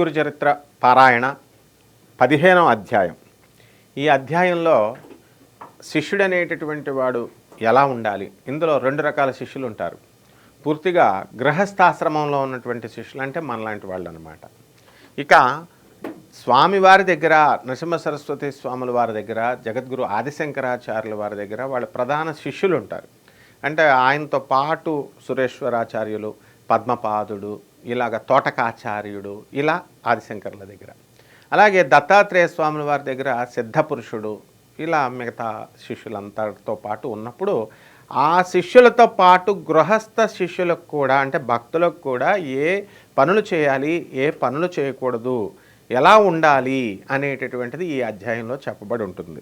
గురు చరిత్ర పారాయణ పదిహేనవ అధ్యాయం. ఈ అధ్యాయంలో శిష్యుడు అనేటటువంటి వాడు ఎలా ఉండాలి? ఇందులో రెండు రకాల శిష్యులు ఉంటారు. పూర్తిగా గృహస్థాశ్రమంలో ఉన్నటువంటి శిష్యులు అంటే మనలాంటి వాళ్ళు అనమాట ఇక స్వామివారి దగ్గర నరసింహ సరస్వతి స్వాముల వారి దగ్గర జగద్గురు ఆదిశంకరాచార్యుల వారి దగ్గర వాళ్ళ ప్రధాన శిష్యులు ఉంటారు. అంటే ఆయనతో పాటు సురేశ్వరాచార్యులు పద్మపాదుడు ఇలాగ తోటకాచార్యుడు ఇలా ఆదిశంకర్ల దగ్గర. అలాగే దత్తాత్రేయ స్వాముల వారి దగ్గర సిద్ధపురుషుడు ఇలా మిగతా శిష్యులంతటితో పాటు ఉన్నప్పుడు ఆ శిష్యులతో పాటు గృహస్థ శిష్యులకు కూడా అంటే భక్తులకు కూడా ఏ పనులు చేయాలి ఏ పనులు చేయకూడదు ఎలా ఉండాలి అనేటటువంటిది ఈ అధ్యాయంలో చెప్పబడి ఉంటుంది.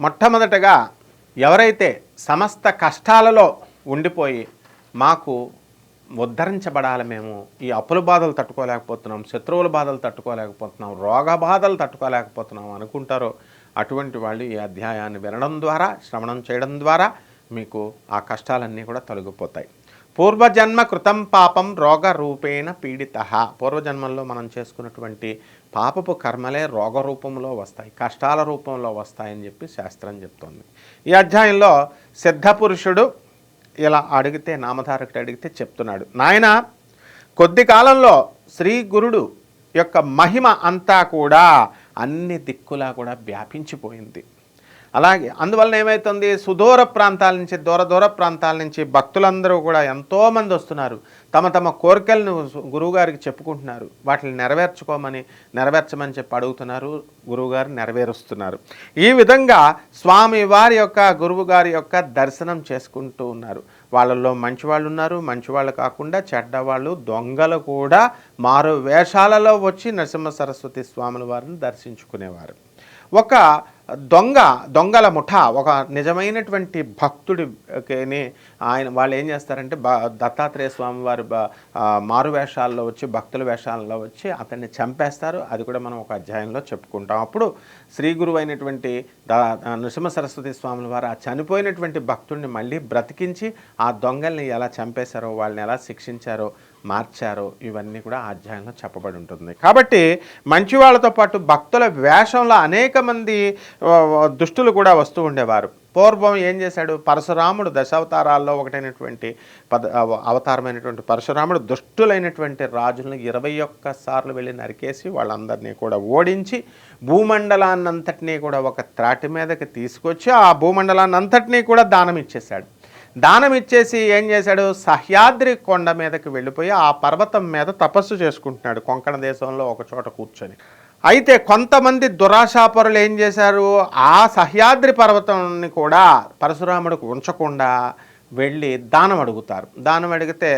మొట్టమొదటగా ఎవరైతే సమస్త కష్టాలలో ఉండిపోయి మాకు ఉద్ధరించబడాలి మేము. ఈ అప్పుల బాధలు తట్టుకోలేకపోతున్నాం శత్రువుల బాధలు తట్టుకోలేకపోతున్నాం రోగ బాధలు తట్టుకోలేకపోతున్నాం అనుకుంటారో అటువంటి వాళ్ళు ఈ అధ్యాయాన్ని వినడం ద్వారా శ్రవణం చేయడం ద్వారా మీకు ఆ కష్టాలన్నీ కూడా తొలగిపోతాయి. పూర్వజన్మ కృతం పాపం రోగ రూపేణ పీడిత. పూర్వజన్మల్లో మనం చేసుకున్నటువంటి పాపపు కర్మలే రోగ రూపంలో వస్తాయి కష్టాల రూపంలో వస్తాయని చెప్పి శాస్త్రం చెప్తోంది. ఈ అధ్యాయంలో సిద్ధపురుషుడు ఇలా అడిగితే నామధారకుడు అడిగితే చెప్తున్నాడు. నాయన కొద్ది కాలంలో శ్రీ గురుడు యొక్క మహిమ అంతా కూడా అన్ని దిక్కులా కూడా వ్యాపించిపోయింది. అలాగే అందువలన ఏమవుతుంది సుదూర ప్రాంతాల నుంచి దూర దూర ప్రాంతాల నుంచి భక్తులందరూ కూడా ఎంతోమంది వస్తున్నారు. తమ తమ కోరికలను గురువుగారికి చెప్పుకుంటున్నారు. వాటిని నెరవేర్చుకోమని నెరవేర్చమని చెప్పి అడుగుతున్నారు. గురువుగారు నెరవేరుస్తున్నారు. ఈ విధంగా స్వామి వారి యొక్క గురువుగారి యొక్క దర్శనం చేసుకుంటూ ఉన్నారు. వాళ్ళల్లో మంచి వాళ్ళు ఉన్నారు. మంచివాళ్ళు కాకుండా చెడ్డవాళ్ళు దొంగలు కూడా మారు వేషాలలో వచ్చి నరసింహ సరస్వతి స్వాముల వారిని దర్శించుకునేవారు. ఒక దొంగ దొంగల ముఠ ఒక నిజమైనటువంటి భక్తుడిని ఆయన వాళ్ళు ఏం చేస్తారంటే బ దత్తాత్రేయ స్వామి వారి మారు వేషాల్లో వచ్చి భక్తుల వేషాల్లో వచ్చి అతన్ని చంపేస్తారు. అది కూడా మనం ఒక అధ్యాయంలో చెప్పుకుంటాం. అప్పుడు శ్రీ గురువు అయినటువంటి ద నృసింహ సరస్వతి స్వాముల వారు ఆ చనిపోయినటువంటి భక్తుడిని మళ్ళీ బ్రతికించి ఆ దొంగల్ని ఎలా చంపేశారో వాళ్ళని ఎలా శిక్షించారో మార్చారో ఇవన్నీ కూడా ఆ అధ్యాయంలో చెప్పబడి ఉంటుంది. కాబట్టి మంచి వాళ్ళతో పాటు భక్తుల వేషంలో అనేక మంది దుష్టులు కూడా వస్తూ ఉండేవారు. పూర్వం ఏం చేశాడు? పరశురాముడు దశావతారాల్లో ఒకటైనటువంటి పద అవతారమైనటువంటి పరశురాముడు దుష్టులైనటువంటి రాజులను ఇరవై ఒక్క సార్లు వెళ్ళి నరికేసి వాళ్ళందరినీ కూడా ఓడించి భూమండలాన్నంతటినీ కూడా ఒక త్రాటి మీదకి తీసుకొచ్చి ఆ భూమండలాన్నంతటినీ కూడా దానం ఇచ్చేశాడు. దానం ఇచ్చేసి ఏం చేశాడు? సహ్యాద్రి కొండ మీదకి వెళ్ళిపోయి ఆ పర్వతం మీద తపస్సు చేసుకుంటున్నాడు కొంకణ దేశంలో ఒక చోట కూర్చొని. అయితే కొంతమంది దురాశాపరులు ఏం చేశారు? ఆ సహ్యాద్రి పర్వతాన్ని కూడా పరశురాముడికి ఉంచకుండా వెళ్ళి దానం అడుగుతారు. దానం అడిగితే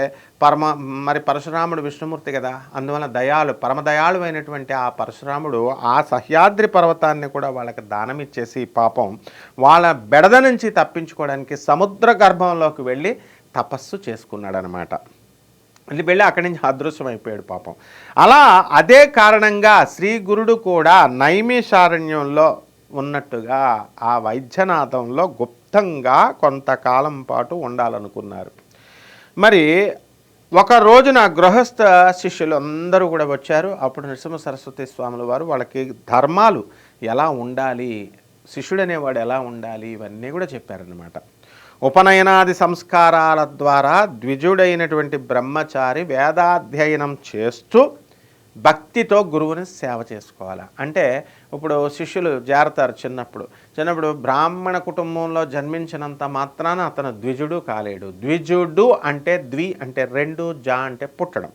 పరమ మరి పరశురాముడు విష్ణుమూర్తి కదా అందువల్ల దయాలు పరమదయాళు అయినటువంటి ఆ పరశురాముడు ఆ సహ్యాద్రి పర్వతాన్ని కూడా వాళ్ళకి దానం ఇచ్చేసి పాపం వాళ్ళ బెడద నుంచి తప్పించుకోవడానికి సముద్ర గర్భంలోకి వెళ్ళి తపస్సు చేసుకున్నాడు అనమాట వెళ్ళి వెళ్ళి అక్కడి నుంచి అదృశ్యం అయిపోయాడు పాపం. అలా అదే కారణంగా శ్రీ గురుడు కూడా నైమిషారణ్యంలో ఉన్నట్టుగా ఆ వైద్యనాథంలో గొప్ప గుప్తంగా కొంతకాలం పాటు ఉండాలనుకున్నారు. మరి ఒక రోజున గృహస్థ శిష్యులు అందరూ కూడా వచ్చారు. అప్పుడు నరసింహ సరస్వతి స్వాముల వారు వాళ్ళకి ధర్మాలు ఎలా ఉండాలి శిష్యుడు అనేవాడు ఎలా ఉండాలి ఇవన్నీ కూడా చెప్పారనమాట ఉపనయనాది సంస్కారాల ద్వారా ద్విజుడైనటువంటి బ్రహ్మచారి వేదాధ్యయనం చేస్తూ భక్తితో గురువుని సేవ చేసుకోవాలి? అంటే ఇప్పుడు శిష్యులు జారుతారు చిన్నప్పుడు. చిన్నప్పుడు బ్రాహ్మణ కుటుంబంలో జన్మించినంత మాత్రాన అతను ద్విజుడు కాలేడు. ద్విజుడు అంటే ద్వి అంటే రెండు జా అంటే పుట్టడం.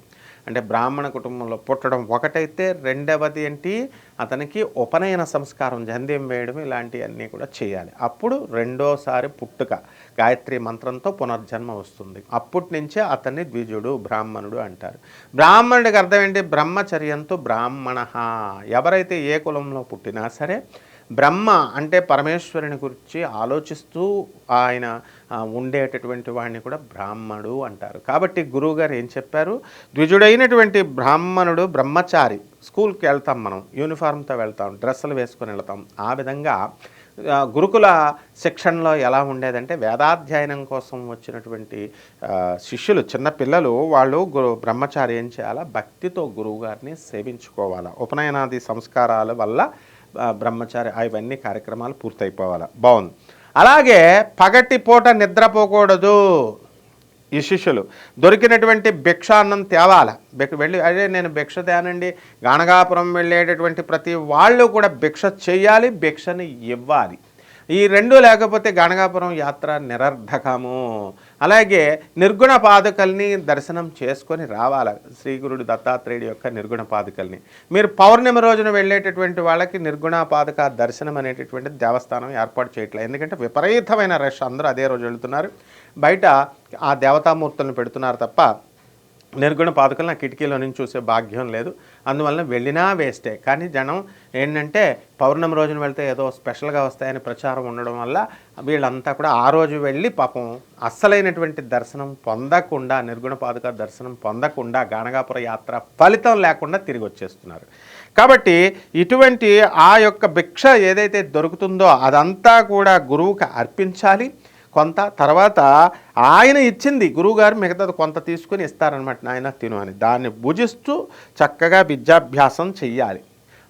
అంటే బ్రాహ్మణ కుటుంబంలో పుట్టడం ఒకటైతే రెండవది ఏంటి? అతనికి ఉపనయన సంస్కారం జంధ్యం వేయడం ఇలాంటివన్నీ కూడా చేయాలి. అప్పుడు రెండోసారి పుట్టుక. గాయత్రి మంత్రంతో పునర్జన్మ వస్తుంది. అప్పటి నుంచే అతన్ని ద్విజుడు బ్రాహ్మణుడు అంటారు. బ్రాహ్మణుడికి అర్థం ఏంటి? బ్రహ్మచర్యంతో బ్రాహ్మణ. ఎవరైతే ఏ కులంలో పుట్టినా సరే బ్రహ్మ అంటే పరమేశ్వరుని గురించి ఆలోచిస్తూ ఆయన ఉండేటటువంటి వాడిని కూడా బ్రాహ్మణుడు అంటారు. కాబట్టి గురువుగారు ఏం చెప్పారు? ద్విజుడైనటువంటి బ్రాహ్మణుడు బ్రహ్మచారి స్కూల్కి వెళ్తాం మనం యూనిఫామ్తో వెళ్తాం డ్రెస్సులు వేసుకొని వెళ్తాం. ఆ విధంగా గురుకుల శిక్షణలో ఎలా ఉండేదంటే వేదాధ్యయనం కోసం వచ్చినటువంటి శిష్యులు చిన్న పిల్లలు వాళ్ళు గురు బ్రహ్మచారి ఏం చేయాలా? భక్తితో గురువుగారిని సేవించుకోవాలా. ఉపనయనాది సంస్కారాల వల్ల బ్రహ్మచారి అవన్నీ కార్యక్రమాలు పూర్తయిపోవాలి. బాగుంది. అలాగే పగటి పూట నిద్రపోకూడదు. ఈ శిష్యులు. దొరికినటువంటి భిక్షాన్నం తేవాల? భిక్ష వెళ్ళి అదే నేను భిక్ష తేనండి. గానగాపురం వెళ్ళేటటువంటి ప్రతి వాళ్ళు కూడా భిక్ష చేయాలి భిక్షని ఇవ్వాలి. ఈ రెండు లేకపోతే గణగాపురం యాత్ర నిరర్ధకము. అలాగే నిర్గుణ పాదుకల్ని దర్శనం చేసుకొని రావాలి? శ్రీ గురుడు దత్తాత్రేయుడి యొక్క నిర్గుణ పాదుకల్ని. మీరు పౌర్ణమి రోజున వెళ్ళేటటువంటి వాళ్ళకి నిర్గుణ పాదుక దర్శనం అనేటటువంటి దేవస్థానం ఏర్పాటు చేయట్లేదు ఎందుకంటే విపరీతమైన రష్ అందరూ అదే రోజు వెళ్తున్నారు. బయట ఆ దేవతామూర్తులను పెడుతున్నారు తప్ప నిర్గుణ పాదుకలు నా కిటికీలో నుంచి చూసే భాగ్యం లేదు. అందువలన వెళ్ళినా వేస్టే. కానీ జనం ఏంటంటే పౌర్ణమి రోజున వెళ్తే ఏదో స్పెషల్గా వస్తాయని ప్రచారం ఉండడం వల్ల వీళ్ళంతా కూడా ఆ రోజు వెళ్ళి పాపం అస్సలైనటువంటి దర్శనం పొందకుండా నిర్గుణ పాదుక దర్శనం పొందకుండా గానగాపుర యాత్ర ఫలితం లేకుండా తిరిగి వచ్చేస్తున్నారు. కాబట్టి ఇటువంటి ఆ యొక్క భిక్ష ఏదైతే దొరుకుతుందో అదంతా కూడా గురువుకి అర్పించాలి. కొంత తర్వాత ఆయన ఇచ్చింది గురువుగారు మిగతాది కొంత తీసుకుని ఇస్తారనమాట నాయన తిను అని. దాన్ని భుజిస్తూ చక్కగా విద్యాభ్యాసం చెయ్యాలి.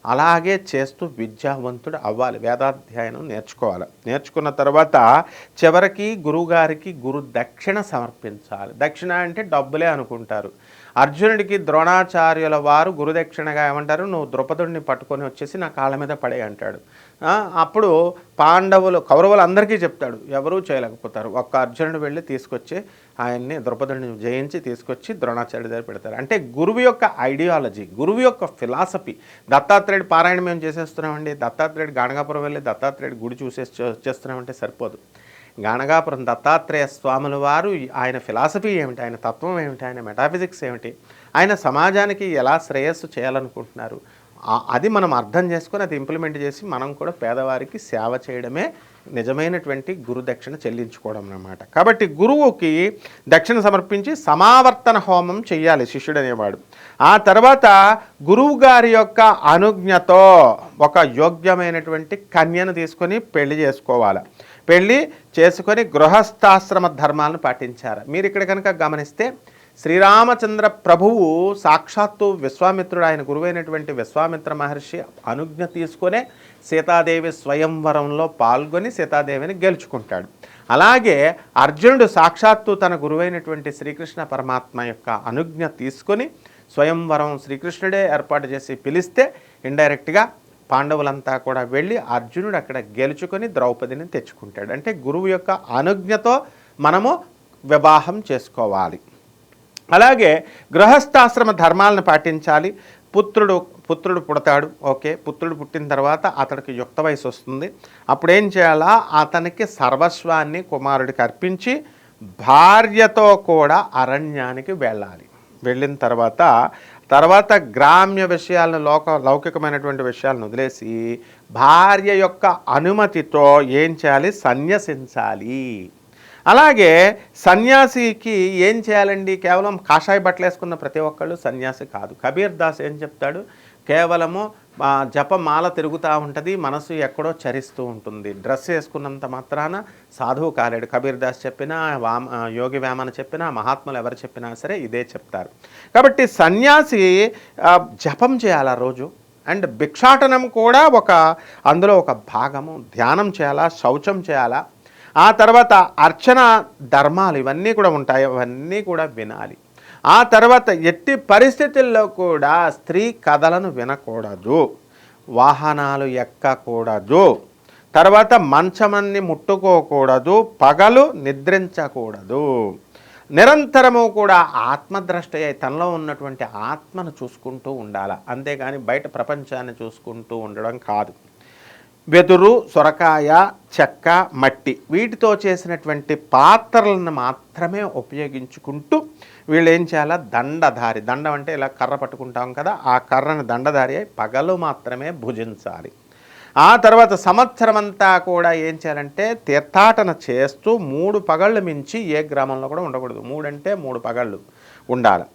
అలాగే చేస్తూ విద్యావంతుడు అవ్వాలి. వేదాధ్యయనం నేర్చుకోవాలి. నేర్చుకున్న తర్వాత చివరికి గురువుగారికి గురు దక్షిణ సమర్పించాలి. దక్షిణ అంటే డబ్బులే అనుకుంటారు. అర్జునుడికి ద్రోణాచార్యుల వారు గురుదక్షిణగా ఏమంటారు? నువ్వు ద్రుపదుడిని పట్టుకొని వచ్చేసి నా కాళ్ళ మీద పడే అంటాడు. అప్పుడు పాండవులు కౌరవులు అందరికీ చెప్తాడు ఎవరూ చేయలేకపోతారు. ఒక్క అర్జునుడు వెళ్ళి తీసుకొచ్చి ఆయన్ని ద్రౌపదుడిని జయించి తీసుకొచ్చి ద్రోణాచార్య దగ్గర పెడతారు. అంటే గురువు యొక్క ఐడియాలజీ గురువు యొక్క ఫిలాసఫీ దత్తాత్రేయుడు పారాయణం మేము చేసేస్తున్నామండి. దత్తాత్రేయుడు గాణగాపురం వెళ్ళి దత్తాత్రేయుడు గుడి చూసేసి వచ్చేస్తున్నామంటే సరిపోదు. గాణగాపురం దత్తాత్రేయ స్వాముల వారు ఆయన ఫిలాసఫీ ఏమిటి ఆయన తత్వం ఏమిటి ఆయన మెటాఫిజిక్స్ ఏమిటి ఆయన సమాజానికి ఎలా శ్రేయస్సు చేయాలనుకుంటున్నారు అది మనం అర్థం చేసుకొని అది ఇంప్లిమెంట్ చేసి మనం కూడా పేదవారికి సేవ చేయడమే నిజమైనటువంటి గురు దక్షిణ చెల్లించుకోవడం అన్నమాట. కాబట్టి గురువుకి దక్షిణ సమర్పించి సమావర్తన హోమం చెయ్యాలి శిష్యుడు అనేవాడు ఆ తర్వాత గురువు గారి యొక్క అనుజ్ఞతో ఒక యోగ్యమైనటువంటి కన్యను తీసుకొని పెళ్ళి చేసుకోవాలి. పెళ్ళి చేసుకొని గృహస్థాశ్రమ ధర్మాలను పాటించారు మీరు ఇక్కడ కనుక గమనిస్తే శ్రీరామచంద్ర ప్రభువు సాక్షాత్తు విశ్వామిత్రుడు ఆయన గురువైనటువంటి విశ్వామిత్ర మహర్షి అనుజ్ఞ తీసుకునే సీతాదేవి స్వయంవరంలో పాల్గొని సీతాదేవిని గెలుచుకుంటాడు. అలాగే అర్జునుడు సాక్షాత్తు తన గురువైనటువంటి శ్రీకృష్ణ పరమాత్మ యొక్క అనుజ్ఞ తీసుకొని స్వయంవరం శ్రీకృష్ణుడే ఏర్పాటు చేసి పిలిస్తే ఇండైరెక్ట్గా పాండవులంతా కూడా వెళ్ళి అర్జునుడు అక్కడ గెలుచుకొని ద్రౌపదిని తెచ్చుకుంటాడు. అంటే గురువు యొక్క అనుజ్ఞతో మనము వివాహం చేసుకోవాలి. అలాగే గృహస్థాశ్రమ ధర్మాలను పాటించాలి. పుత్రుడు పుత్రుడు పుడతాడు. ఓకే పుత్రుడు పుట్టిన తర్వాత అతడికి యుక్త వయసు వస్తుంది. అప్పుడు ఏం చేయాలా? అతనికి సర్వస్వాన్ని కుమారుడికి అర్పించి భార్యతో కూడా అరణ్యానికి వెళ్ళాలి. వెళ్ళిన తర్వాత తర్వాత గ్రామ్య విషయాలను లోక లౌకికమైనటువంటి విషయాలను వదిలేసి భార్య యొక్క అనుమతితో ఏం చేయాలి? సన్యసించాలి. అలాగే సన్యాసికి ఏం చేయాలండి? కేవలం కాషాయ బట్టలు వేసుకున్న ప్రతి ఒక్కళ్ళు సన్యాసి కాదు. కబీర్ దాస్ ఏం చెప్తాడు? కేవలము జపమాల తిరుగుతూ ఉంటుంది మనసు ఎక్కడో చరిస్తూ ఉంటుంది. డ్రెస్ వేసుకున్నంత మాత్రాన సాధువు కాలేడు. కబీర్ దాస్ చెప్పినా వామ యోగి వేమన చెప్పినా మహాత్ములు ఎవరు చెప్పినా సరే ఇదే చెప్తారు. కాబట్టి సన్యాసి జపం చేయాలి రోజు? అండ్ భిక్షాటనం కూడా ఒక అందులో ఒక భాగము. ధ్యానం చేయాలా? శౌచం చేయాలా? ఆ తర్వాత అర్చన ధర్మాలు ఇవన్నీ కూడా ఉంటాయి అవన్నీ కూడా వినాలి. ఆ తర్వాత ఎట్టి పరిస్థితుల్లో కూడా స్త్రీ కథలను వినకూడదు వాహనాలు ఎక్కకూడదు తర్వాత మంచమన్ని ముట్టుకోకూడదు పగలు నిద్రించకూడదు. నిరంతరము కూడా ఆత్మద్రష్ట తనలో ఉన్నటువంటి ఆత్మను చూసుకుంటూ ఉండాలి. అంతేగాని బయట ప్రపంచాన్ని చూసుకుంటూ ఉండడం కాదు. వెదురు సొరకాయ చెక్క మట్టి వీటితో చేసినటువంటి పాత్రలను మాత్రమే ఉపయోగించుకుంటూ వీళ్ళు ఏం చేయాలా? దండధారి. దండం అంటే ఇలా కర్ర పట్టుకుంటాం కదా ఆ కర్రను దండధారి అయి పగలు మాత్రమే భుజించాలి. ఆ తర్వాత సంవత్సరం అంతా కూడా ఏం చేయాలంటే తీర్థాటన చేస్తూ మూడు పగళ్ళు మించి ఏ గ్రామంలో కూడా ఉండకూడదు. మూడంటే మూడు పగళ్ళు ఉండాలి.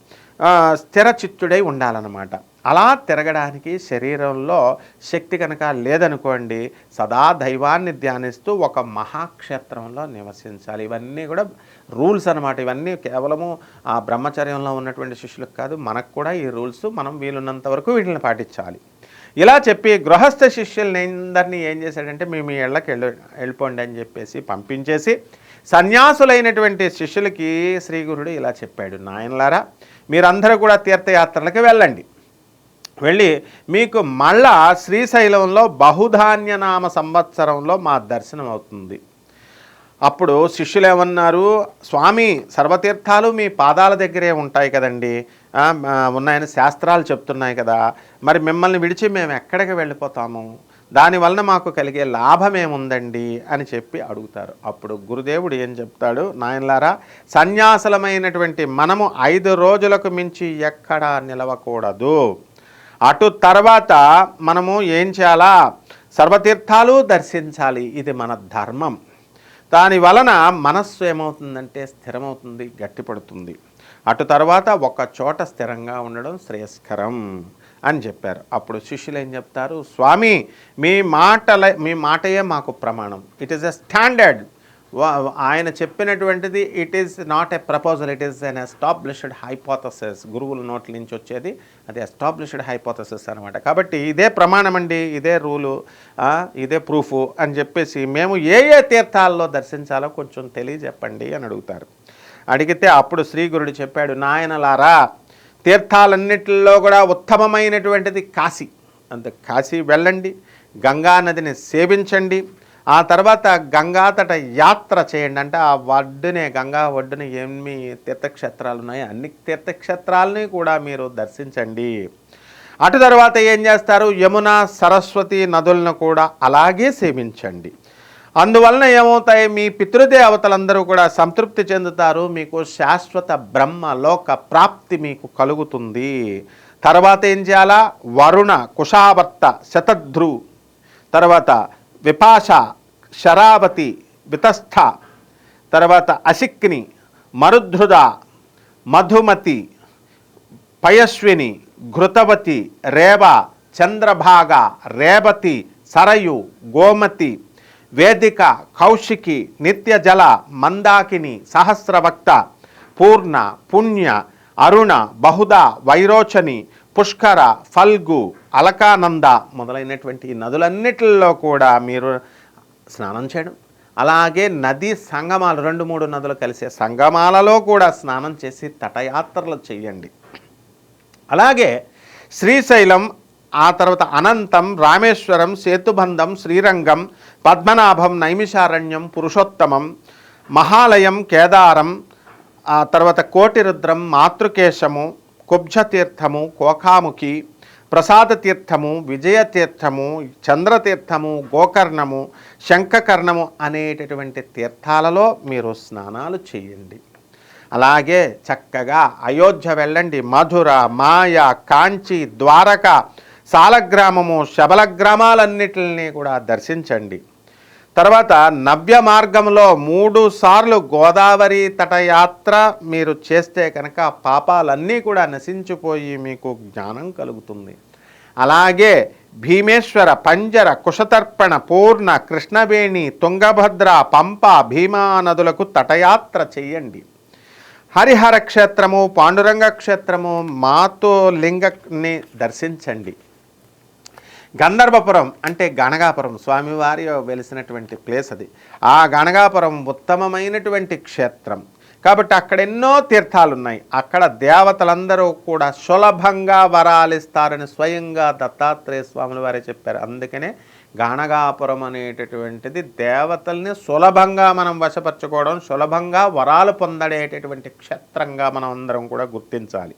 స్థిర చిత్తుడై ఉండాలన్నమాట. అలా తిరగడానికి శరీరంలో శక్తి కనుక లేదనుకోండి సదా దైవాన్ని ధ్యానిస్తూ ఒక మహాక్షేత్రంలో నివసించాలి. ఇవన్నీ కూడా రూల్స్ అనమాట ఇవన్నీ కేవలము ఆ బ్రహ్మచర్యంలో ఉన్నటువంటి శిష్యులకు కాదు మనకు కూడా ఈ రూల్స్ మనం వీలున్నంత వరకు వీటిని పాటించాలి. ఇలా చెప్పి గృహస్థ శిష్యుల్ని అందరినీ ఏం చేశాడంటే మేము మీ ఇళ్ళకి వెళ్ళి వెళ్ళిపోండి అని చెప్పేసి పంపించేసి సన్యాసులైనటువంటి శిష్యులకి శ్రీ గురుడు ఇలా చెప్పాడు. నాయనలారా మీరందరూ కూడా తీర్థయాత్రలకు వెళ్ళండి. వెళ్ళి మీకు మళ్ళా శ్రీశైలంలో బహుధాన్యనామ సంవత్సరంలో మా దర్శనం అవుతుంది. అప్పుడు శిష్యులు ఏమన్నారు? స్వామి సర్వతీర్థాలు మీ పాదాల దగ్గరే ఉంటాయి కదండి. ఉన్నాయని శాస్త్రాలు చెప్తున్నాయి కదా. మరి మిమ్మల్ని విడిచి మేము ఎక్కడికి వెళ్ళిపోతాము? దానివలన మాకు కలిగే లాభం ఏముందండి? అని చెప్పి అడుగుతారు. అప్పుడు గురుదేవుడు ఏం చెప్తాడు? నాయనలారా సన్యాసలమైనటువంటి మనము ఐదు రోజులకు మించి ఎక్కడా నిలవకూడదు. అటు తర్వాత మనము ఏం చేయాలా? సర్వతీర్థాలు దర్శించాలి. ఇది మన ధర్మం. దాని వలన మనస్సు ఏమవుతుందంటే స్థిరమవుతుంది గట్టిపడుతుంది. అటు తర్వాత ఒక చోట స్థిరంగా ఉండడం శ్రేయస్కరం అని చెప్పారు. అప్పుడు శిష్యులు ఏం చెప్తారు? స్వామి మీ మాటల మీ మాటయే మాకు ప్రమాణం. ఇట్ ఈస్ ఎ స్టాండర్డ్ ఆయన చెప్పినటువంటిది it is not a proposal it is an established hypothesis గురువుల నోట్ల నుంచి వచ్చేది అది ఎస్టాబ్లిష్డ్ హైపోథసిస్ అనమాట కాబట్టి ఇదే ప్రమాణం అండి ఇదే రూలు ఇదే ప్రూఫ్ అని చెప్పేసి మేము ఏ ఏ తీర్థాల్లో దర్శించాలో కొంచెం తెలియజెప్పండి అని అడుగుతారు. అడిగితే అప్పుడు శ్రీ గురుడు చెప్పాడు నాయనలారా తీర్థాలన్నిటిలో కూడా ఉత్తమమైనటువంటిది కాశీ. అంత కాశీ వెళ్ళండి గంగా నదిని సేవించండి ఆ తర్వాత గంగాతట యాత్ర చేయండి. అంటే ఆ ఒడ్డునే గంగా ఒడ్డున ఏమి తీర్థక్షేత్రాలు ఉన్నాయో అన్ని తీర్థక్షేత్రాలని కూడా మీరు దర్శించండి. అటు తర్వాత ఏం చేస్తారు? యమున సరస్వతి నదులను కూడా అలాగే సేవించండి. అందువలన ఏమవుతాయి? మీ పితృదేవతలందరూ కూడా సంతృప్తి చెందుతారు. మీకు శాశ్వత బ్రహ్మ లోక ప్రాప్తి మీకు కలుగుతుంది. తర్వాత ఏం చేయాలా? వరుణ కుషావర్త శతధ్రు తర్వాత విపాష శరావతి వితస్థ తర్వాత అసిక్ని మరుధృద మధుమతి పయస్విని ఘృతవతి రేవ చంద్రభాగ రేవతి సరయు గోమతి వేదిక కౌశికి నిత్యజల మందాకిని సహస్రవక్త పూర్ణ పుణ్య అరుణ బహుదా వైరోచని పుష్కర ఫల్గు అలకానంద మొదలైనటువంటి ఈ నదులన్నిటిలో కూడా మీరు స్నానం చేయడం. అలాగే నదీ సంగమాలు రెండు మూడు నదులు కలిసే సంగమాలలో కూడా స్నానం చేసి తటయాత్రలు చేయండి. అలాగే శ్రీశైలం ఆ తర్వాత అనంతం రామేశ్వరం సేతుబంధం శ్రీరంగం పద్మనాభం నైమిషారణ్యం పురుషోత్తమం మహాలయం కేదారం ఆ తర్వాత కోటిరుద్రం మాతృకేశము కుబ్జతీర్థము కోకాముఖి ప్రసాద తీర్థము విజయతీర్థము చంద్రతీర్థము గోకర్ణము శంఖకర్ణము అనేటటువంటి తీర్థాలలో మీరు స్నానాలు చేయండి. అలాగే చక్కగా అయోధ్య వెళ్ళండి. మధుర మాయ కాంచి ద్వారక సాలగ్రామము శబల గ్రామాలన్నిటిని కూడా దర్శించండి. తర్వాత నవ్య మార్గంలో మూడు సార్లు గోదావరి తటయాత్ర మీరు చేస్తే కనుక పాపాలన్నీ కూడా నశించిపోయి మీకు జ్ఞానం కలుగుతుంది. అలాగే భీమేశ్వర పంజర కుశతర్పణ పూర్ణ కృష్ణవేణి తుంగభద్ర పంప భీమా నదులకు తటయాత్ర చేయండి. హరిహర క్షేత్రము పాండురంగ క్షేత్రము మాతో లింగని దర్శించండి. గంధర్వపురం అంటే గణగాపురం. స్వామివారి వెలిసినటువంటి ప్లేస్ అది. ఆ గణగాపురం ఉత్తమమైనటువంటి క్షేత్రం. కాబట్టి అక్కడ ఎన్నో తీర్థాలు ఉన్నాయి అక్కడ దేవతలందరూ కూడా సులభంగా వరాలిస్తారని స్వయంగా దత్తాత్రేయ స్వాముల వారే చెప్పారు. అందుకనే గాణగాపురం అనేటటువంటిది దేవతల్ని సులభంగా మనం వశపరచుకోవడం సులభంగా వరాలు పొందడేటటువంటి క్షేత్రంగా మనం అందరం కూడా గుర్తించాలి.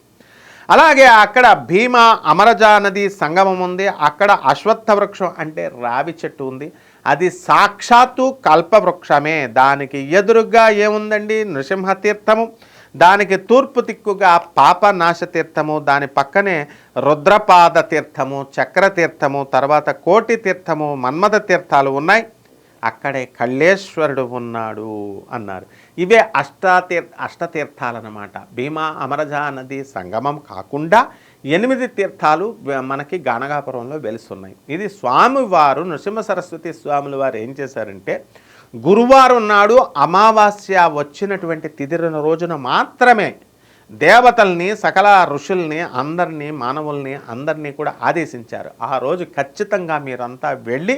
అలాగే అక్కడ భీమా అమరజా నది సంగమం ఉంది. అక్కడ అశ్వత్థ వృక్షం అంటే రావి చెట్టు ఉంది. అది సాక్షాత్తు కల్పవృక్షమే. దానికి ఎదురుగా ఏముందండి? నృసింహ తీర్థము దానికి తూర్పు దిక్కుగా పాపనాశ తీర్థము దాని పక్కనే రుద్రపాద తీర్థము చక్ర తీర్థము తర్వాత కోటి తీర్థము మన్మథ తీర్థాలు ఉన్నాయి. అక్కడే కళ్ళేశ్వరుడు ఉన్నాడు అన్నారు. ఇవే అష్టాతీర్ అష్టతీర్థాలన్నమాట. భీమా అమరజా నది సంగమం కాకుండా ఎనిమిది తీర్థాలు మనకి గానగాపురంలో వెలుస్తున్నాయి. ఇది స్వామివారు నృసింహ సరస్వతి స్వాముల వారు ఏం చేశారంటే గురువారం నాడు అమావాస్య వచ్చినటువంటి తిదిరిన రోజున మాత్రమే దేవతల్ని సకల ఋషుల్ని అందరినీ మానవుల్ని అందరినీ కూడా ఆదేశించారు. ఆ రోజు ఖచ్చితంగా మీరంతా వెళ్ళి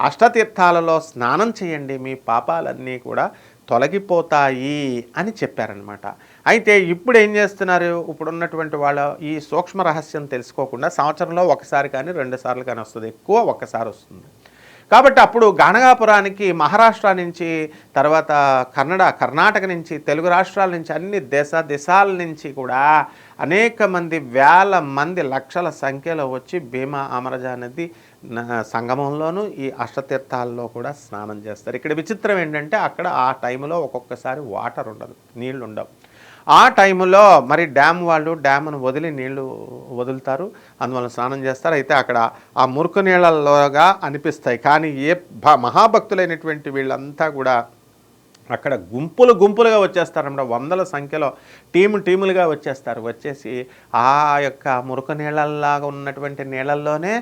అష్టతీర్థాలలో స్నానం చేయండి మీ పాపాలన్నీ కూడా తొలగిపోతాయి అని చెప్పారనమాట అయితే ఇప్పుడు ఏం చేస్తున్నారు? ఇప్పుడున్నటువంటి వాళ్ళ ఈ సూక్ష్మ రహస్యం తెలుసుకోకుండా సంవత్సరంలో ఒకసారి కానీ రెండు సార్లు కానీ వస్తుంది. ఎక్కువ ఒక్కసారి వస్తుంది. కాబట్టి అప్పుడు గానగాపురానికి మహారాష్ట్ర నుంచి తర్వాత కన్నడ కర్ణాటక నుంచి తెలుగు రాష్ట్రాల నుంచి అన్ని దేశ దేశాల నుంచి కూడా అనేక మంది వేల మంది లక్షల సంఖ్యలో వచ్చి భీమా అమరజా నది సంగమంలోనూ ఈ అష్టతీర్థాల్లో కూడా స్నానం చేస్తారు. ఇక్కడ విచిత్రం ఏంటంటే అక్కడ ఆ టైంలో ఒక్కొక్కసారి వాటర్ ఉండదు నీళ్ళు ఉండవు. ఆ టైంలో మరి డ్యామ్ వాళ్ళు డ్యామ్ను వదిలి నీళ్ళు వదులుతారు అందువల్ల స్నానం చేస్తారు. అయితే అక్కడ ఆ మురుకు నీళ్ళలోగా అనిపిస్తాయి. కానీ ఏ భ మహాభక్తులైనటువంటి వీళ్ళంతా కూడా అక్కడ గుంపులు గుంపులుగా వచ్చేస్తారన్నమాట. వందల సంఖ్యలో టీము టీములుగా వచ్చేస్తారు. వచ్చేసి ఆ యొక్క మురుకు నీళ్ళల్లాగా ఉన్నటువంటి నీళ్ళల్లోనే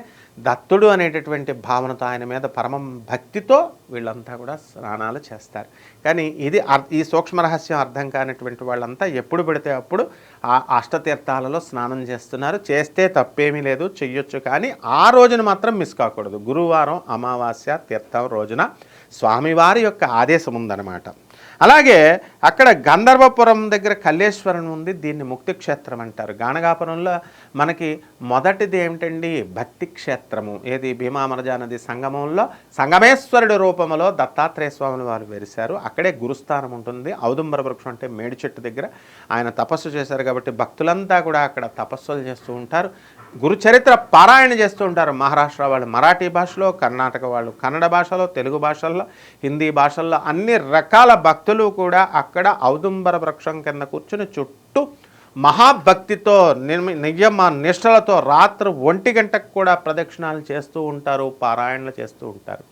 దత్తుడు అనేటటువంటి భావనతో ఆయన మీద పరమ భక్తితో వీళ్ళంతా కూడా స్నానాలు చేస్తారు. కానీ ఇది ఈ సూక్ష్మ రహస్యం అర్థం కానటువంటి వాళ్ళంతా ఎప్పుడు పెడితే అప్పుడు ఆ అష్టతీర్థాలలో స్నానం చేస్తున్నారు. చేస్తే తప్పేమీ లేదు చెయ్యొచ్చు. కానీ ఆ రోజున మాత్రం మిస్ కాకూడదు. గురువారం అమావాస్య తీర్థం రోజున స్వామివారి యొక్క ఆదేశం ఉందన్నమాట. అలాగే అక్కడ గంధర్వపురం దగ్గర కల్లేశ్వరం ఉంది దీన్ని ముక్తి క్షేత్రం అంటారు. గానగాపురంలో మనకి మొదటిది ఏమిటండి? భక్తి క్షేత్రము. ఏది? భీమామరజా నది సంగమంలో సంగమేశ్వరుడి రూపంలో దత్తాత్రేయ స్వామిని వారు వెలిశారు అక్కడే గురుస్థానం ఉంటుంది. ఔదుంబర వృక్షం అంటే మేడి చెట్టు దగ్గర ఆయన తపస్సు చేశారు కాబట్టి భక్తులంతా కూడా అక్కడ తపస్సులు చేస్తూ ఉంటారు. గురుచరిత్ర పారాయణ చేస్తూ ఉంటారు మహారాష్ట్ర వాళ్ళు. మరాఠీ భాషలో కర్ణాటక వాళ్ళు. కన్నడ భాషలో తెలుగు భాషల్లో హిందీ భాషల్లో అన్ని రకాల భక్తులు కూడా అక్కడ ఔదుంబర వృక్షం కింద కూర్చుని చుట్టూ మహాభక్తితో నిర్మి నియమ నిష్ఠలతో రాత్రి ఒంటి గంటకు కూడా ప్రదక్షిణాలు చేస్తూ ఉంటారు పారాయణలు చేస్తూ ఉంటారు.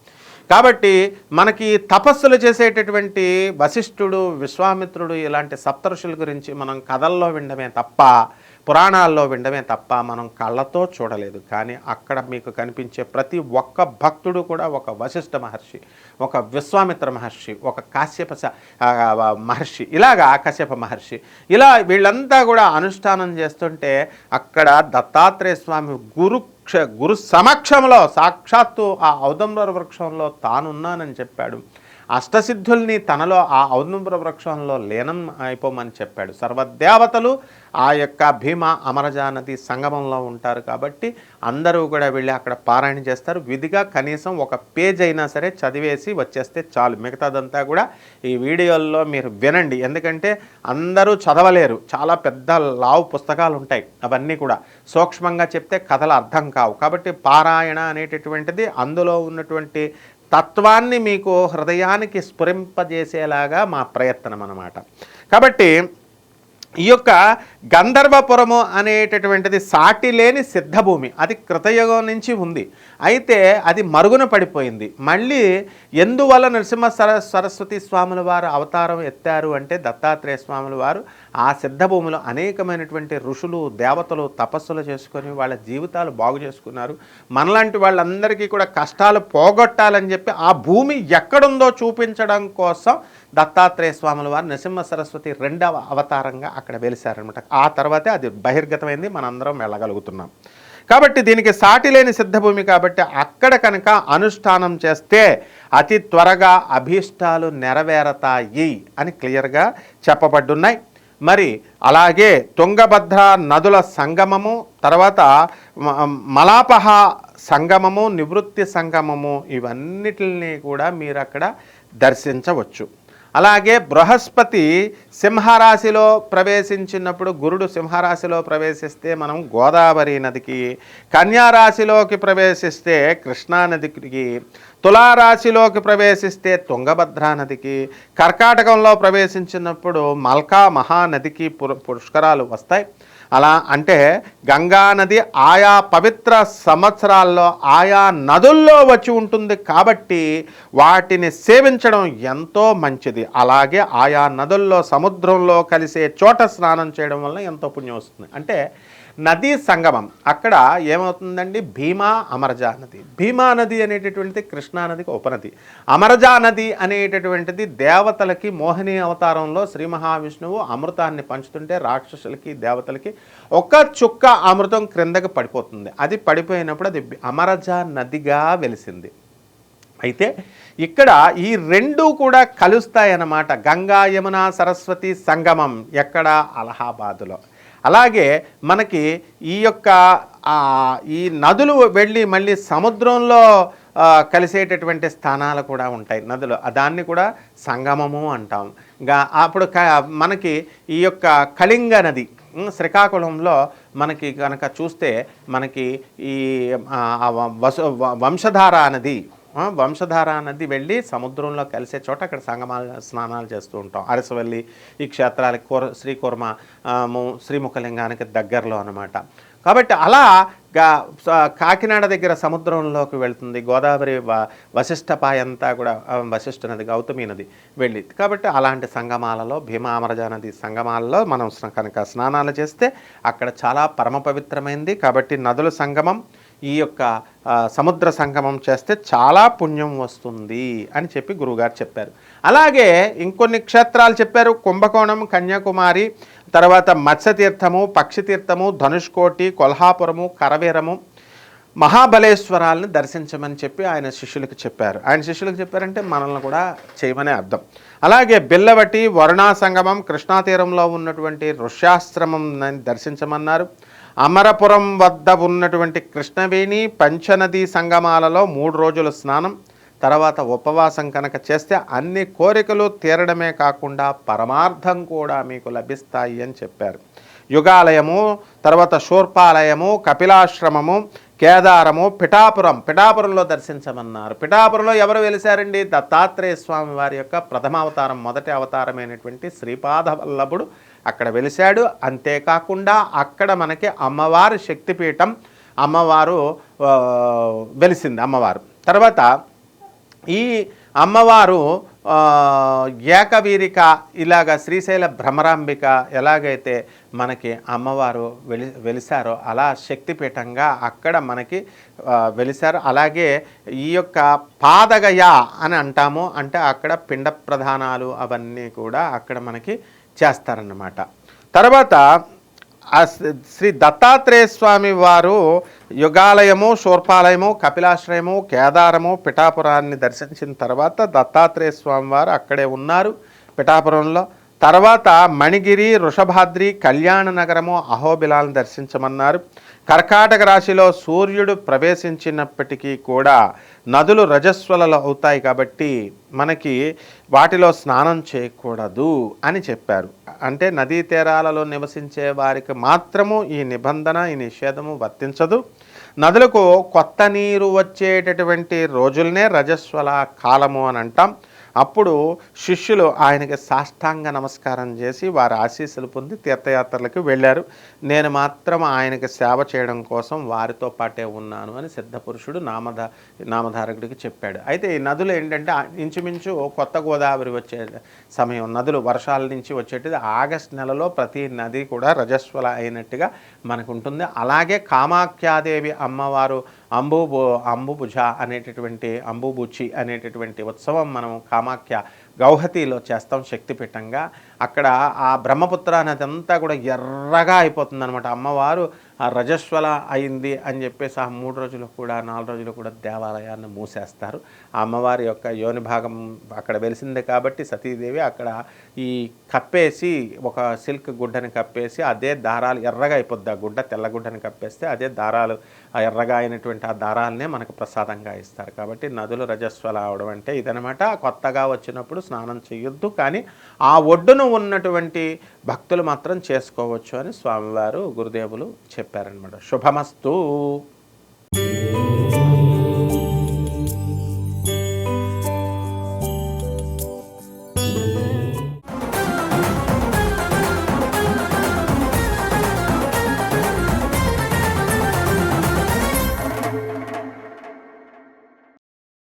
కాబట్టి మనకి తపస్సులు చేసేటటువంటి వశిష్ఠుడు విశ్వామిత్రుడు ఇలాంటి సప్తఋషుల గురించి మనం కథల్లో వినడమే తప్ప పురాణాల్లో వినడమే తప్ప మనం కళ్ళతో చూడలేదు. కానీ అక్కడ మీకు కనిపించే ప్రతి ఒక్క భక్తుడు కూడా ఒక వశిష్ఠ మహర్షి ఒక విశ్వామిత్ర మహర్షి ఒక కాశ్యప మహర్షి ఇలాగా కశ్యప మహర్షి ఇలా వీళ్ళంతా కూడా అనుష్ఠానం చేస్తుంటే అక్కడ దత్తాత్రేయ స్వామి గురు క్ష గురు సమక్షంలో సాక్షాత్తు ఆ ఔదంబర వృక్షంలో తానున్నానని చెప్పాడు. అష్టసిద్ధుల్ని తనలో ఆ ఔదంబర వృక్షంలో లీనం అయిపోమని చెప్పాడు. సర్వదేవతలు ఆ యొక్క భీమ అమరజా నది సంగమంలో ఉంటారు కాబట్టి అందరూ కూడా వెళ్ళి అక్కడ పారాయణ చేస్తారు. విధిగా కనీసం ఒక పేజ్ అయినా సరే చదివేసి వచ్చేస్తే చాలు. మిగతాదంతా కూడా ఈ వీడియోల్లో మీరు వినండి. ఎందుకంటే అందరూ చదవలేరు. చాలా పెద్ద లావు పుస్తకాలు ఉంటాయి అవన్నీ కూడా సూక్ష్మంగా చెప్తే కథలు అర్థం కావు. కాబట్టి పారాయణ అనేటటువంటిది అందులో ఉన్నటువంటి తత్వాన్ని మీకు హృదయానికి స్ఫురింపజేసేలాగా మా ప్రయత్నం అన్నమాట. కాబట్టి ఈ యొక్క గంధర్వపురము అనేటటువంటిది సాటి లేని సిద్ధభూమి. అది కృతయుగం నుంచి ఉంది. అయితే అది మరుగున పడిపోయింది. మళ్ళీ ఎందువల్ల నరసింహ సర సరస్వతి స్వాముల వారు అవతారం ఎత్తారు అంటే దత్తాత్రేయ స్వాముల వారు ఆ సిద్ధభూమిలో అనేకమైనటువంటి ఋషులు దేవతలు తపస్సులు చేసుకొని వాళ్ళ జీవితాలు బాగు చేసుకున్నారు. మనలాంటి వాళ్ళందరికీ కూడా కష్టాలు పోగొట్టాలని చెప్పి ఆ భూమి ఎక్కడుందో చూపించడం కోసం దత్తాత్రేయ స్వాముల వారు నరసింహ సరస్వతి రెండవ అవతారంగా అక్కడ వెలిశారనమాట ఆ తర్వాతే అది బహిర్గతమైంది మనందరం వెళ్ళగలుగుతున్నాం. కాబట్టి దీనికి సాటి లేని సిద్ధభూమి కాబట్టి అక్కడ కనుక అనుష్ఠానం చేస్తే అతి త్వరగా అభీష్టాలు నెరవేరతాయి అని క్లియర్గా చెప్పబడ్డున్నాయి. మరి అలాగే తుంగభద్ర నదుల సంగమము తర్వాత మలాపహ సంగమము నివృత్తి సంగమము ఇవన్నిటిని కూడా మీరు అక్కడ దర్శించవచ్చు. అలాగే బృహస్పతి సింహరాశిలో ప్రవేశించినప్పుడు గురుడు సింహరాశిలో ప్రవేశిస్తే మనం గోదావరి నదికి కన్యారాశిలోకి ప్రవేశిస్తే కృష్ణానదికి తులారాశిలోకి ప్రవేశిస్తే తుంగభద్రా నదికి కర్కాటకంలో ప్రవేశించినప్పుడు మల్కా మహానదికి పుర పుష్కరాలు వస్తాయి. అలా అంటే గంగా నది ఆయా పవిత్ర సంవత్సరాల్లో ఆయా నదుల్లో వచ్చి ఉంటుంది కాబట్టి వాటిని సేవించడం ఎంతో మంచిది. అలాగే ఆయా నదుల్లో సముద్రంలో కలిసే చోట స్నానం చేయడం వల్ల ఎంతో పుణ్యం వస్తుంది. అంటే నదీ సంగమం. అక్కడ ఏమవుతుందండి? భీమా అమరజా నది. భీమా నది అనేటటువంటిది కృష్ణా నదికి ఉపనది. అమరజా నది అనేటటువంటిది దేవతలకి మోహిని అవతారంలో శ్రీ మహావిష్ణువు అమృతాన్ని పంచుతుంటే రాక్షసులకి దేవతలకి ఒక చుక్క అమృతం క్రిందకి పడిపోతుంది. అది పడిపోయినప్పుడు అది అమరజా నదిగా వెలిసింది. అయితే ఇక్కడ ఈ రెండు కూడా కలుస్తాయన్నమాట. గంగా యమున సరస్వతి సంగమం ఎక్కడ? అలహాబాదులో. అలాగే మనకి ఈ యొక్క ఈ నదులు వెళ్ళి మళ్ళీ సముద్రంలో కలిసేటటువంటి స్థానాలు కూడా ఉంటాయి. నదులు దాన్ని కూడా సంగమము అంటాం. గా అప్పుడు క మనకి ఈ యొక్క కళింగ నది శ్రీకాకుళంలో మనకి కనుక చూస్తే మనకి ఈ వంశధార నది వంశధార నది వెళ్ళి సముద్రంలో కలిసే చోట అక్కడ సంగమాల స్నానాలు చేస్తూ ఉంటాం. అరసవల్లి ఈ క్షేత్రాలకి కూర శ్రీకూర్మ శ్రీముఖలింగానికి దగ్గరలో అనమాట కాబట్టి అలా కాకినాడ దగ్గర సముద్రంలోకి వెళ్తుంది. గోదావరి వ వశిష్ఠపాయ అంతా కూడా వశిష్ఠ నది గౌతమి నది వెళ్ళి కాబట్టి అలాంటి సంగమాలలో భీమామరజ నది సంగమాలలో మనం కనుక స్నానాలు చేస్తే అక్కడ చాలా పరమ పవిత్రమైంది. కాబట్టి నదుల సంగమం ఈ యొక్క సముద్ర సంగమం చేస్తే చాలా పుణ్యం వస్తుంది అని చెప్పి గురువుగారు చెప్పారు. అలాగే ఇంకొన్ని క్షేత్రాలు చెప్పారు. కుంభకోణం కన్యాకుమారి తర్వాత మత్స్యతీర్థము పక్షితీర్థము ధనుష్కోటి కొల్హాపురము కరవీరము మహాబలేశ్వరాలను దర్శించమని చెప్పి ఆయన శిష్యులకు చెప్పారు. ఆయన శిష్యులకు చెప్పారంటే మనల్ని కూడా చేయమనే అర్థం. అలాగే బిల్లవటి వరుణా సంగమం కృష్ణా తీరంలో ఉన్నటువంటి ఋష్యాశ్రమం దర్శించమన్నారు. అమరపురం వద్ద ఉన్నటువంటి కృష్ణవేణి పంచనదీ సంగమాలలో మూడు రోజుల స్నానం తర్వాత ఉపవాసం కనుక చేస్తే అన్ని కోరికలు తీరడమే కాకుండా పరమార్థం కూడా మీకు లభిస్తాయి అని చెప్పారు. యుగాలయము తర్వాత శూర్పాలయము కపిలాశ్రమము కేదారము పిఠాపురం. పిఠాపురంలో దర్శించమన్నారు. పిఠాపురంలో ఎవరు వెలిశారండి? దత్తాత్రేయ స్వామి వారి యొక్క ప్రథమావతారం మొదటి అవతారమైనటువంటి శ్రీపాద వల్లభుడు అక్కడ వెలిశాడు. అంతేకాకుండా అక్కడ మనకి అమ్మవారి శక్తిపీఠం అమ్మవారు వెలిసింది అమ్మవారు. తర్వాత ఈ అమ్మవారు ఏకవీరిక ఇలాగ శ్రీశైల భ్రమరాంబిక ఎలాగైతే మనకి అమ్మవారు వెలి వెలిసారో అలా శక్తిపీఠంగా అక్కడ మనకి వెలిసారు అలాగే ఈ యొక్క పాదగయ అని అంటాము. అంటే అక్కడ పిండ ప్రధానాలు అవన్నీ కూడా అక్కడ మనకి చేస్తారన్నమాట. తర్వాత శ్రీ- శ్రీ దత్తాత్రేయ స్వామి వారు యుగాలయము శూర్పాలయము కపిలాశ్రయము కేదారము పిఠాపురాన్ని దర్శించిన తర్వాత దత్తాత్రేయ స్వామి వారు అక్కడే ఉన్నారు పిఠాపురంలో. తర్వాత మణిగిరి వృషభాద్రి కళ్యాణ నగరము అహోబిలాలను దర్శించమన్నారు. కర్కాటక రాశిలో సూర్యుడు ప్రవేశించినప్పటికీ కూడా నదులు రజస్వలలు అవుతాయి కాబట్టి మనకి వాటిలో స్నానం చేయకూడదు అని చెప్పారు. అంటే నదీ తీరాలలో నివసించే వారికి మాత్రము ఈ నిబంధన ఈ నిషేధము వర్తించదు. నదులకు కొత్త నీరు వచ్చేటటువంటి రోజులనే రజస్వల కాలము అని అంటాం. అప్పుడు శిష్యులు ఆయనకి సాష్టాంగ నమస్కారం చేసి వారి ఆశీస్సులు పొంది తీర్థయాత్రలకు వెళ్ళారు. నేను మాత్రం ఆయనకి సేవ చేయడం కోసం వారితో పాటే ఉన్నాను అని సిద్ధపురుషుడు నామధ నామధారకుడికి చెప్పాడు. అయితే ఈ నదులు ఏంటంటే ఇంచుమించు కొత్త గోదావరి వచ్చే సమయం. నదులు వర్షాల నుంచి వచ్చేటిది ఆగస్ట్ నెలలో ప్రతి నది కూడా రజస్వల అయినట్టుగా మనకు ఉంటుంది అలాగే కామాఖ్యాదేవి అమ్మవారు అంబుబు అంబుభుజ అనేటటువంటి అంబుబుచి అనేటటువంటి ఉత్సవం మనం కామాఖ్య గౌహతిలో చేస్తాం శక్తిపీఠంగా. అక్కడ ఆ బ్రహ్మపుత్ర నది అంతా కూడా ఎర్రగా అయిపోతుందన్నమాట. అమ్మవారు రజస్వల అయింది అని చెప్పేసి ఆ మూడు రోజులు కూడా నాలుగు రోజులు కూడా దేవాలయాన్ని మూసేస్తారు. ఆ అమ్మవారి యొక్క యోని భాగం అక్కడ వెలిసిందే కాబట్టి సతీదేవి అక్కడ ఈ కప్పేసి ఒక సిల్క్ గుడ్డని కప్పేసి అదే దారాలు ఎర్రగా అయిపోద్ది ఆ గుడ్డ తెల్ల గుడ్డని కప్పేస్తే అదే దారాలు ఆ ఎర్రగా అయినటువంటి ఆ దారాలనే మనకు ప్రసాదంగా ఇస్తారు. కాబట్టి నదులు రజస్వల అవడం అంటే ఇదనమాట కొత్తగా వచ్చినప్పుడు స్నానం చేయొద్దు కానీ ఆ ఒడ్డున ఉన్నటువంటి భక్తులు మాత్రం చేసుకోవచ్చు అని స్వామివారు గురుదేవులు చెప్పారనమాట శుభమస్తూ.